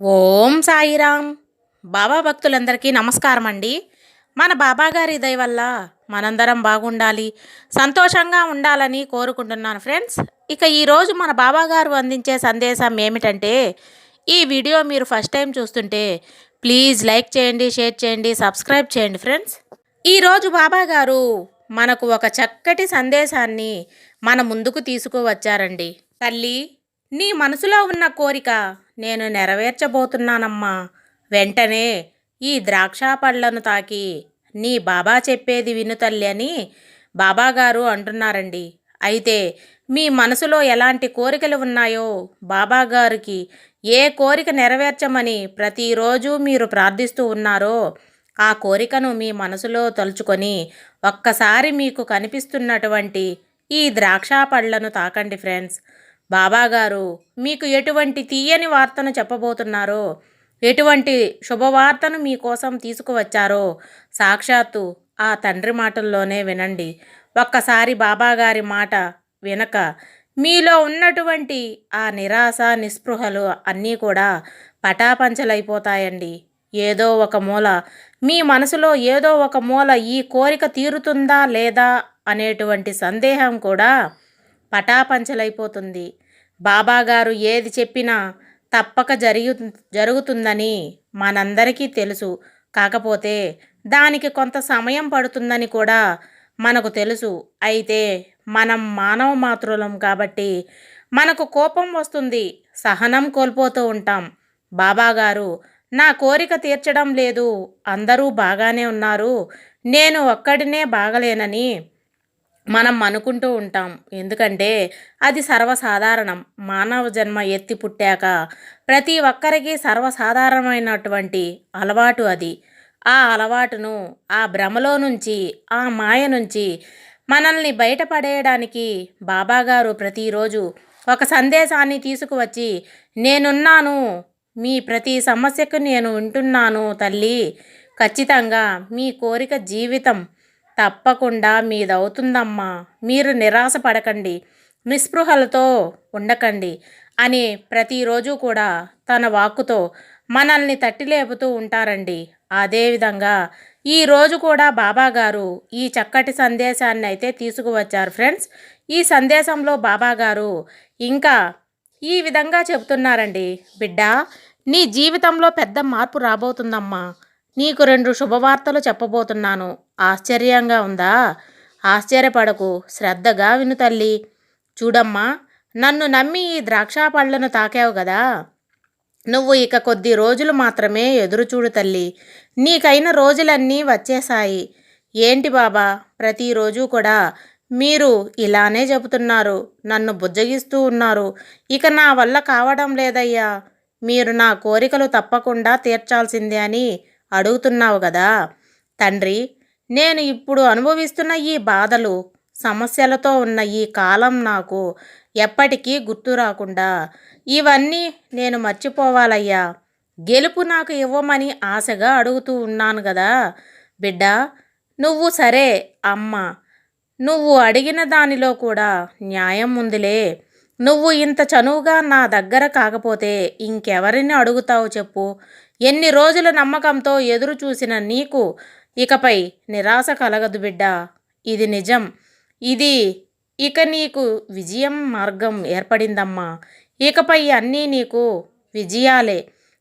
ఓం సాయిరామ్. బాబా భక్తులందరికీ నమస్కారం అండి మన బాబా గారి దయ వల్ల మనందరం బాగుండాలి సంతోషంగా ఉండాలని కోరుకుంటున్నాను ఫ్రెండ్స్. ఇక ఈరోజు మన బాబా గారు అందించే సందేశం ఏమిటంటే ఈ వీడియో మీరు ఫస్ట్ టైం చూస్తుంటే ప్లీజ్ లైక్ చేయండి షేర్ చేయండి సబ్స్క్రైబ్ చేయండి ఫ్రెండ్స్. ఈరోజు బాబాగారు మనకు ఒక చక్కటి సందేశాన్ని మన ముందుకు తీసుకువచ్చారండి. తల్లి నీ మనసులో ఉన్న కోరిక నేను నెరవేర్చబోతున్నానమ్మా. వెంటనే ఈ ద్రాక్ష పళ్ళను తాకి నీ బాబా చెప్పేది విను తల్లి అని బాబాగారు అంటున్నారండి. అయితే మీ మనసులో ఎలాంటి కోరికలు ఉన్నాయో బాబాగారికి ఏ కోరిక నెరవేర్చమని ప్రతిరోజు మీరు ప్రార్థిస్తూ ఉన్నారో ఆ కోరికను మీ మనసులో తలుచుకొని ఒక్కసారి మీకు కనిపిస్తున్నటువంటి ఈ ద్రాక్ష పళ్ళను తాకండి ఫ్రెండ్స్. బాబాగారు మీకు ఎటువంటి తీయని వార్తను చెప్పబోతున్నారో ఎటువంటి శుభవార్తను మీకోసం తీసుకువచ్చారో సాక్షాత్తు ఆ తండ్రి మాటల్లోనే వినండి. ఒక్కసారి బాబాగారి మాట వినక మీలో ఉన్నటువంటి ఆ నిరాశ నిస్పృహలు అన్నీ కూడా పటాపంచలైపోతాయండి. ఏదో ఒక మూల మీ మనసులో ఏదో ఒక మూల ఈ కోరిక తీరుతుందా లేదా అనేటువంటి సందేహం కూడా పటాపంచలైపోతుంది. బాబాగారు ఏది చెప్పినా తప్పక జరుగు జరుగుతుందని మనందరికీ తెలుసు. కాకపోతే దానికి కొంత సమయం పడుతుందని కూడా మనకు తెలుసు. అయితే మనం మానవ మాతృలం కాబట్టి మనకు కోపం వస్తుంది. సహనం కోల్పోతూ ఉంటాం. బాబాగారు నా కోరిక తీర్చడం లేదు. అందరూ బాగానే ఉన్నారు. నేను ఒక్కడినే బాగలేనని మనం అనుకుంటూ ఉంటాం. ఎందుకంటే అది సర్వసాధారణం. మానవ జన్మ ఎత్తి పుట్టాక ప్రతి ఒక్కరికి సర్వసాధారణమైనటువంటి అలవాటు అది. ఆ అలవాటును ఆ భ్రమలో నుంచి ఆ మాయ నుంచి మనల్ని బయటపడేయడానికి బాబాగారు ప్రతిరోజు ఒక సందేశాన్ని తీసుకువచ్చి నేనున్నాను మీ ప్రతి సమస్యకు నేను ఉంటున్నాను తల్లి. ఖచ్చితంగా మీ కోరిక జీవితం తప్పకుండా మీదవుతుందమ్మా. మీరు నిరాశ పడకండి. నిస్పృహలతో ఉండకండి అని ప్రతిరోజు కూడా తన వాక్కుతో మనల్ని తట్టిలేపుతూ ఉంటారండి. అదేవిధంగా ఈ రోజు కూడా బాబాగారు ఈ చక్కటి సందేశాన్ని అయితే తీసుకువచ్చారు ఫ్రెండ్స్. ఈ సందేశంలో బాబాగారు ఇంకా ఈ విధంగా చెబుతున్నారండి. బిడ్డ నీ జీవితంలో పెద్ద మార్పు రాబోతుందమ్మా. నీకు రెండు శుభవార్తలు చెప్పబోతున్నాను. ఆశ్చర్యంగా ఉందా? ఆశ్చర్యపడకు. శ్రద్ధగా విను తల్లి. చూడమ్మా నన్ను నమ్మి ఈ ద్రాక్ష పళ్ళను తాకావు కదా నువ్వు ఇక కొద్ది రోజులు మాత్రమే ఎదురుచూడు తల్లి. నీకైన రోజులన్నీ వచ్చేశాయి. ఏంటి బాబా ప్రతిరోజు కూడా మీరు ఇలానే చెబుతున్నారు. నన్ను బుజ్జగిస్తూ ఉన్నారు. ఇక నా వల్ల కావడం లేదయ్యా. మీరు నా కోరికలు తప్పకుండా తీర్చాల్సిందే అని అడుగుతున్నావు కదా తండ్రి నేను ఇప్పుడు అనుభవిస్తున్న ఈ బాధలు సమస్యలతో ఉన్న ఈ కాలం నాకు ఎప్పటికీ గుర్తు రాకుండా ఇవన్నీ నేను మర్చిపోవాలయ్యా. గెలుపు నాకు ఇవ్వమని ఆశగా అడుగుతూ ఉన్నాను కదా బిడ్డ నువ్వు సరే అమ్మ. నువ్వు అడిగిన దానిలో కూడా న్యాయం ఉందిలే. నువ్వు ఇంత చనువుగా నా దగ్గర కాకపోతే ఇంకెవరిని అడుగుతావు చెప్పు? ఎన్ని రోజుల నమ్మకంతో ఎదురు చూసిన నీకు ఇకపై నిరాశ కలగదు బిడ్డ. ఇది నిజం. ఇది ఇక నీకు విజయం మార్గం ఏర్పడిందమ్మా. ఇకపై అన్నీ నీకు విజయాలే.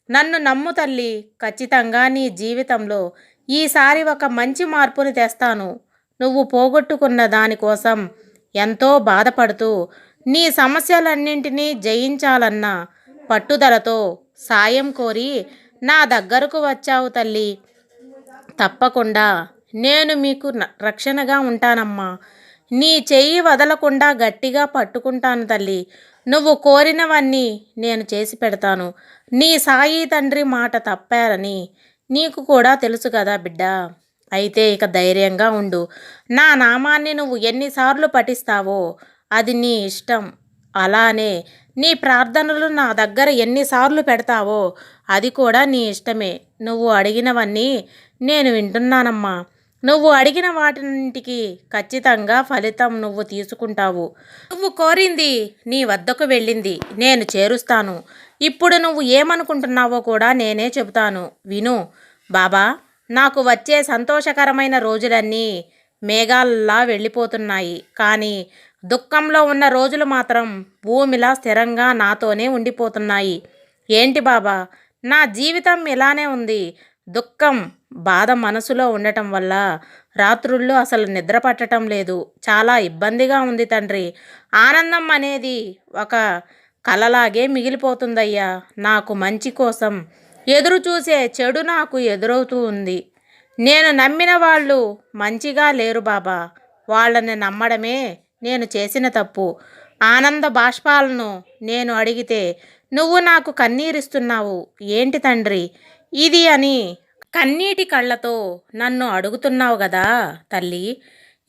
నన్ను నమ్ము తల్లి ఖచ్చితంగా నీ జీవితంలో ఈసారి ఒక మంచి మార్పుని తెస్తాను. నువ్వు పోగొట్టుకున్న దానికోసం ఎంతో బాధపడుతూ నీ సమస్యలన్నింటినీ జయించాలన్న పట్టుదలతో సాయం కోరి నా దగ్గరకు వచ్చావు తల్లి. తప్పకుండా. నేను మీకు రక్షణగా ఉంటానమ్మా. నీ చెయ్యి వదలకుండా గట్టిగా పట్టుకుంటాను తల్లి. నువ్వు కోరినవన్నీ నేను చేసి పెడతాను. నీ సాయి తండ్రి మాట తప్పారని నీకు కూడా తెలుసు కదా బిడ్డ. అయితే ఇక ధైర్యంగా ఉండు. నా నామాన్ని నువ్వు ఎన్నిసార్లు పఠిస్తావో అది నీ ఇష్టం. అలానే నీ ప్రార్థనలు నా దగ్గర ఎన్నిసార్లు పెడతావో అది కూడా నీ ఇష్టమే. నువ్వు అడిగినవన్నీ నేను వింటున్నానమ్మా. నువ్వు అడిగిన వాటింటికి ఖచ్చితంగా ఫలితం నువ్వు తీసుకుంటావు. నువ్వు కోరింది నీ వద్దకు వెళ్ళింది నేను చేరుస్తాను. ఇప్పుడు నువ్వు ఏమనుకుంటున్నావో కూడా నేనే చెబుతాను. విను బాబా నాకు వచ్చే సంతోషకరమైన రోజులన్నీ మేఘాల్లా వెళ్ళిపోతున్నాయి. కానీ దుఃఖంలో ఉన్న రోజులు మాత్రం భూమిలా స్థిరంగా నాతోనే ఉండిపోతున్నాయి. ఏంటి బాబా? నా జీవితం ఇలానే ఉంది. దుఃఖం బాధ మనసులో ఉండటం వల్ల రాత్రుళ్ళు అసలు నిద్ర పట్టడం లేదు. చాలా ఇబ్బందిగా ఉంది తండ్రి. ఆనందం అనేది ఒక కలలాగే మిగిలిపోతుందయ్యా. నాకు మంచి కోసం ఎదురు చూసే చెడు నాకు ఎదురవుతూ ఉంది. నేను నమ్మిన వాళ్ళు మంచిగా లేరు బాబా. వాళ్ళని నమ్మడమే నేను చేసిన తప్పు. ఆనంద బాష్పాలను నేను అడిగితే నువ్వు నాకు కన్నీరిస్తున్నావు. ఏంటి తండ్రి? ఇది అని కన్నీటి కళ్ళతో నన్ను అడుగుతున్నావు కదా తల్లి.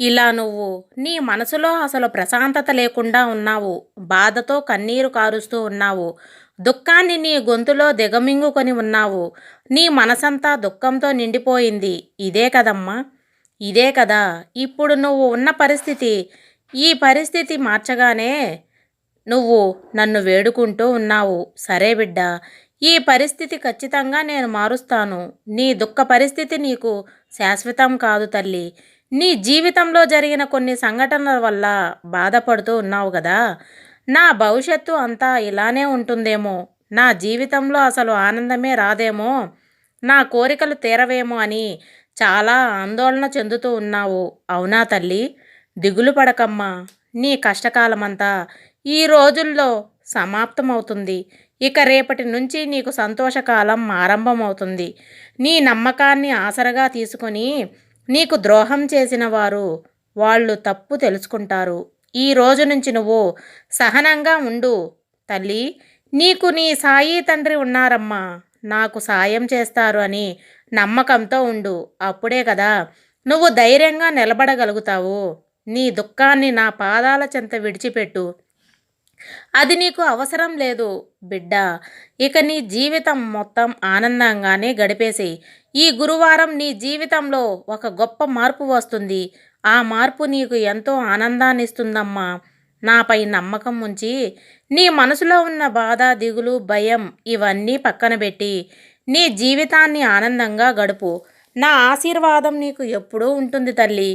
ఇలా నువ్వు నీ మనసులో అసలు ప్రశాంతత లేకుండా ఉన్నావు. బాధతో కన్నీరు కారుస్తూ ఉన్నావు. దుఃఖాన్ని నీ గొంతులో దిగమింగుకొని ఉన్నావు. నీ మనసంతా దుఃఖంతో నిండిపోయింది. ఇదే కదమ్మా. ఇదే కదా. ఇప్పుడు నువ్వు ఉన్న పరిస్థితి ఈ పరిస్థితి మార్చగానే నువ్వు నన్ను వేడుకుంటూ ఉన్నావు. సరే బిడ్డ ఈ పరిస్థితి ఖచ్చితంగా నేను మారుస్తాను. నీ దుఃఖ పరిస్థితి నీకు శాశ్వతం కాదు తల్లి. నీ జీవితంలో జరిగిన కొన్ని సంఘటనల వల్ల బాధపడుతూ ఉన్నావు కదా. నా భవిష్యత్తు అంతా ఇలానే ఉంటుందేమో? నా జీవితంలో అసలు ఆనందమే రాదేమో? నా కోరికలు తీరవేమో అని చాలా ఆందోళన చెందుతూ ఉన్నావు. అవునా తల్లి? దిగులు పడకమ్మా. నీ కష్టకాలమంతా ఈ రోజుల్లో సమాప్తమవుతుంది. ఇక రేపటి నుంచి నీకు సంతోషకాలం ఆరంభమవుతుంది. నీ నమ్మకాన్ని ఆసరగా తీసుకొని నీకు ద్రోహం చేసిన వారు వాళ్ళు తప్పు తెలుసుకుంటారు. ఈ రోజు నుంచి నువ్వు సహనంగా ఉండు తల్లి. నీకు నీ సాయి తండ్రి ఉన్నారమ్మా. నాకు సాయం చేస్తారు అని నమ్మకంతో ఉండు. అప్పుడే కదా నువ్వు ధైర్యంగా నిలబడగలుగుతావు. నీ దుఃఖాన్ని నా పాదాల చెంత విడిచిపెట్టు. అది నీకు అవసరం లేదు బిడ్డ. ఇక నీ జీవితం మొత్తం ఆనందంగానే గడిపేసి ఈ గురువారం నీ జీవితంలో ఒక గొప్ప మార్పు వస్తుంది. ఆ మార్పు నీకు ఎంతో ఆనందాన్ని ఇస్తుందమ్మా నాపై నమ్మకం ఉంచి నీ మనసులో ఉన్న బాధ దిగులు భయం ఇవన్నీ పక్కన పెట్టి నీ జీవితాన్ని ఆనందంగా గడుపు. నా ఆశీర్వాదం నీకు ఎప్పుడూ ఉంటుంది తల్లి.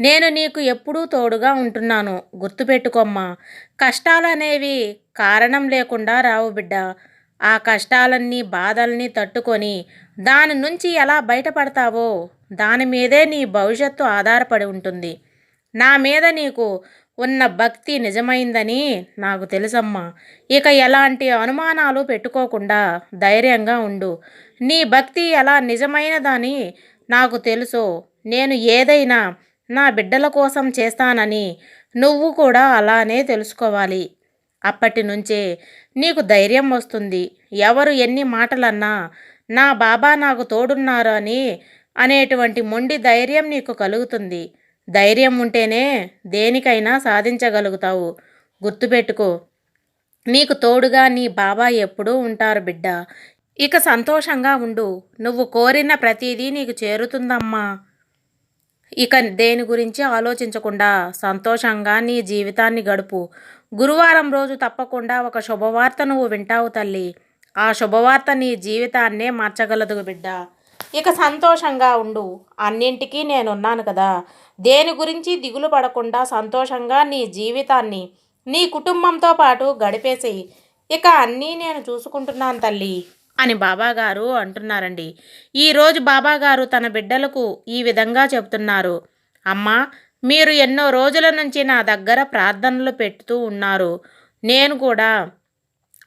నేను నీకు ఎప్పుడూ తోడుగా ఉంటున్నాను. గుర్తుపెట్టుకోమ్మా. కష్టాలనేవి కారణం లేకుండా రావు బిడ్డ. ఆ కష్టాలన్నీ బాధల్ని తట్టుకొని దాని నుంచి ఎలా బయటపడతావో దాని మీదే నీ భవిష్యత్తు ఆధారపడి ఉంటుంది. నా మీద నీకు ఉన్న భక్తి నిజమైందని నాకు తెలుసమ్మా. ఇక ఎలాంటి అనుమానాలు పెట్టుకోకుండా ధైర్యంగా ఉండు. నీ భక్తి ఎలా నిజమైనదని నాకు తెలుసు. నేను ఏదైనా నా బిడ్డల కోసం చేస్తానని నువ్వు కూడా అలానే తెలుసుకోవాలి. అప్పటి నుంచే నీకు ధైర్యం వస్తుంది. ఎవరు ఎన్ని మాటలన్నా నా బాబా నాకు తోడున్నారు అని అనేటువంటి మొండి ధైర్యం నీకు కలుగుతుంది. ధైర్యం ఉంటేనే దేనికైనా సాధించగలుగుతావు. గుర్తుపెట్టుకో నీకు తోడుగా నీ బాబా ఎప్పుడూ ఉంటారు బిడ్డ. ఇక సంతోషంగా ఉండు. నువ్వు కోరిన ప్రతిదీ నీకు చేరుతుందమ్మా. ఇక దేని గురించి ఆలోచించకుండా సంతోషంగా నీ జీవితాన్ని గడుపు. గురువారం రోజు తప్పకుండా ఒక శుభవార్త నువ్వు వింటావు తల్లి. ఆ శుభవార్త నీ జీవితాన్నే మార్చగలదు బిడ్డ. ఇక సంతోషంగా ఉండు. అన్నింటికీ నేనున్నాను కదా. దేని గురించి దిగులు పడకుండా సంతోషంగా నీ జీవితాన్ని నీ కుటుంబంతో పాటు గడిపేసేయి. ఇక అన్నీ నేను చూసుకుంటున్నాను తల్లి. అని బాబాగారు అంటున్నారండి. ఈరోజు బాబాగారు తన బిడ్డలకు ఈ విధంగా చెబుతున్నారు. అమ్మా మీరు ఎన్నో రోజుల నుంచి నా దగ్గర ప్రార్థనలు పెడుతూ ఉన్నారు. నేను కూడా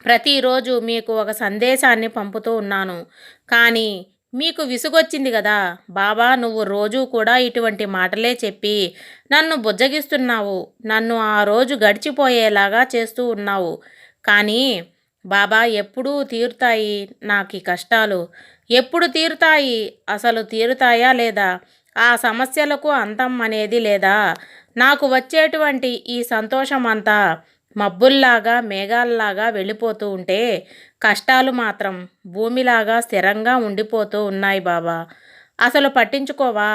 ప్రతిరోజు మీకు ఒక సందేశాన్ని పంపుతూ ఉన్నాను. కానీ మీకు విసుగొచ్చింది కదా. బాబా నువ్వు రోజు కూడా ఇటువంటి మాటలే చెప్పి నన్ను బుజ్జగిస్తున్నావు. నన్ను ఆ రోజు గడిచిపోయేలాగా చేస్తూ ఉన్నావు. కానీ బాబా ఎప్పుడూ తీరుతాయి నాకు ఈ కష్టాలు. ఎప్పుడు తీరుతాయి? అసలు తీరుతాయా లేదా? ఆ సమస్యలకు అంతం అనేది లేదా? నాకు వచ్చేటువంటి ఈ సంతోషం అంతా మబ్బుల్లాగా మేఘాల్లాగా వెళ్ళిపోతూ ఉంటే కష్టాలు మాత్రం భూమిలాగా స్థిరంగా ఉండిపోతూ ఉన్నాయి బాబా. అసలు పట్టించుకోవా?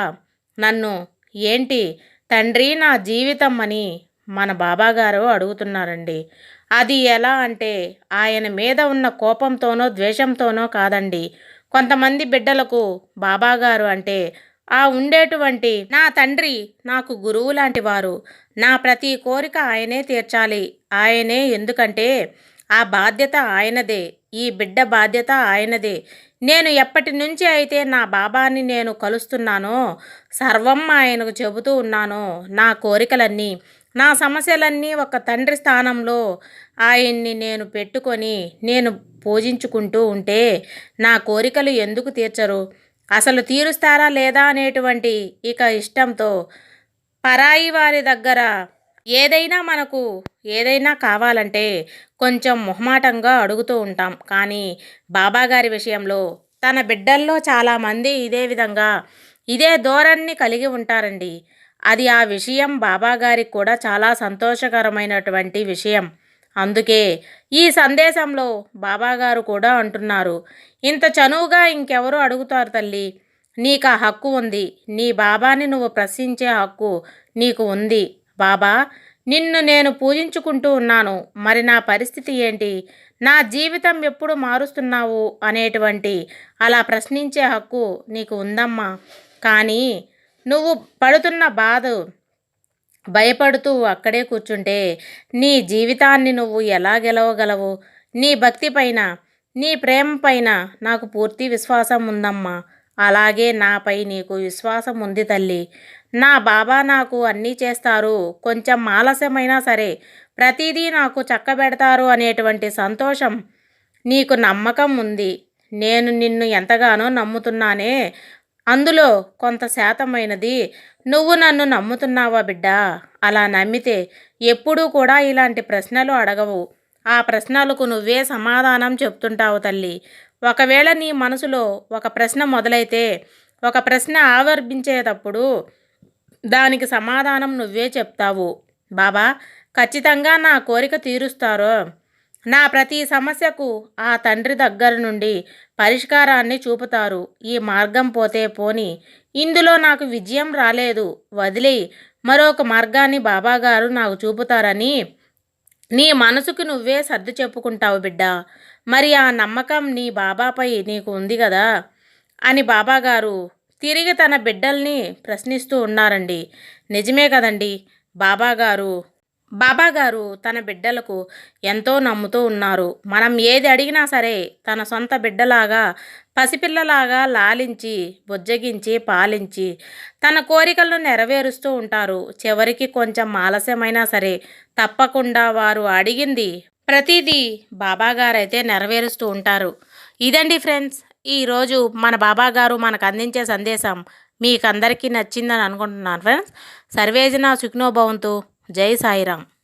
నన్ను ఏంటి? తండ్రి నా జీవితం అని మన బాబాగారు అడుగుతున్నారండి. అది ఎలా అంటే ఆయన మీద ఉన్న కోపంతోనో ద్వేషంతోనో కాదండి. కొంతమంది బిడ్డలకు బాబాగారు అంటే ఆ ఉండేటువంటి నా తండ్రి నాకు గురువు లాంటి వారు. నా ప్రతి కోరిక ఆయనే తీర్చాలి. ఆయనే ఎందుకంటే ఆ బాధ్యత ఆయనదే. ఈ బిడ్డ బాధ్యత ఆయనదే. నేను ఎప్పటి నుంచి అయితే నా బాబాని నేను కలుస్తున్నానో సర్వం ఆయనకు చెబుతూ ఉన్నానో నా కోరికలన్నీ నా సమస్యలన్నీ ఒక తండ్రి స్థానంలో ఆయన్ని నేను పెట్టుకొని నేను పూజించుకుంటూ ఉంటే నా కోరికలు ఎందుకు తీర్చరు? అసలు తీరుస్తారా లేదా అనేటువంటి ఇక ఇష్టంతో పరాయి వారి దగ్గర ఏదైనా మనకు ఏదైనా కావాలంటే కొంచెం మొహమాటంగా అడుగుతూ ఉంటాం. కానీ బాబాగారి విషయంలో తన బిడ్డల్లో చాలామంది ఇదే విధంగా ఇదే ధోరణిని కలిగి ఉంటారండి. అది ఆ విషయం బాబాగారికి కూడా చాలా సంతోషకరమైనటువంటి విషయం. అందుకే ఈ సందేశంలో బాబాగారు కూడా అంటున్నారు ఇంత చనువుగా ఇంకెవరు అడుగుతారు తల్లి? నీకు ఆ హక్కు ఉంది. నీ బాబాని నువ్వు ప్రశ్నించే హక్కు నీకు ఉంది. బాబా నిన్ను నేను పూజించుకుంటూ ఉన్నాను. మరి నా పరిస్థితి ఏంటి? నా జీవితం ఎప్పుడు మారుస్తున్నావు? అనేటువంటి అలా ప్రశ్నించే హక్కు నీకు ఉందమ్మా. కానీ నువ్వు పడుతున్న బాధ భయపడుతూ అక్కడే కూర్చుంటే నీ జీవితాన్ని నువ్వు ఎలా గెలవగలవు? నీ భక్తి పైన నీ ప్రేమ పైన నాకు పూర్తి విశ్వాసం ఉందమ్మా. అలాగే నాపై నీకు విశ్వాసం ఉంది తల్లి. నా బాబా నాకు అన్నీ చేస్తారు. కొంచెం ఆలస్యమైనా సరే ప్రతిదీ నాకు చక్కబెడతారు అనేటువంటి సంతోషం నీకు నమ్మకం ఉంది. నేను నిన్ను ఎంతగానో నమ్ముతున్నానే అందులో కొంత శాతమైనది నువ్వు నన్ను నమ్ముతున్నావా బిడ్డా? అలా నమ్మితే ఎప్పుడూ కూడా ఇలాంటి ప్రశ్నలు అడగవు. ఆ ప్రశ్నలకు నువ్వే సమాధానం చెప్తుంటావు తల్లి. ఒకవేళ నీ మనసులో ఒక ప్రశ్న మొదలైతే ఒక ప్రశ్న ఆవర్భించేటప్పుడు దానికి సమాధానం నువ్వే చెప్తావు. బాబా ఖచ్చితంగా నా కోరిక తీరుస్తారో నా ప్రతి సమస్యకు ఆ తండ్రి దగ్గర నుండి పరిష్కారాన్ని చూపుతారు. ఈ మార్గం పోతే పోని ఇందులో నాకు విజయం రాలేదు. వదిలి మరొక మార్గాన్ని బాబాగారు నాకు చూపుతారని నీ మనసుకు నువ్వే సర్దు చెప్పుకుంటావు బిడ్డ. మరి ఆ నమ్మకం నీ బాబాపై నీకు ఉంది కదా అని బాబాగారు తిరిగి తన బిడ్డల్ని ప్రశ్నిస్తూ ఉన్నారండి. నిజమే కదండి బాబాగారు బాబాగారు తన బిడ్డలకు ఎంతో నమ్ముతూ ఉన్నారు. మనం ఏది అడిగినా సరే తన సొంత బిడ్డలాగా పసిపిల్లలాగా లాలించి బుజ్జగించి పాలించి తన కోరికలను నెరవేరుస్తూ ఉంటారు. చివరికి కొంచెం ఆలస్యమైనా సరే తప్పకుండా వారు అడిగింది ప్రతిదీ బాబాగారైతే నెరవేరుస్తూ ఉంటారు. ఇదండి ఫ్రెండ్స్ ఈరోజు మన బాబాగారు మనకు అందించే సందేశం. మీకందరికీ నచ్చిందని అనుకుంటున్నాను ఫ్రెండ్స్. సర్వేజన సుఖ్నోభవంతు జై సాయిరామ్.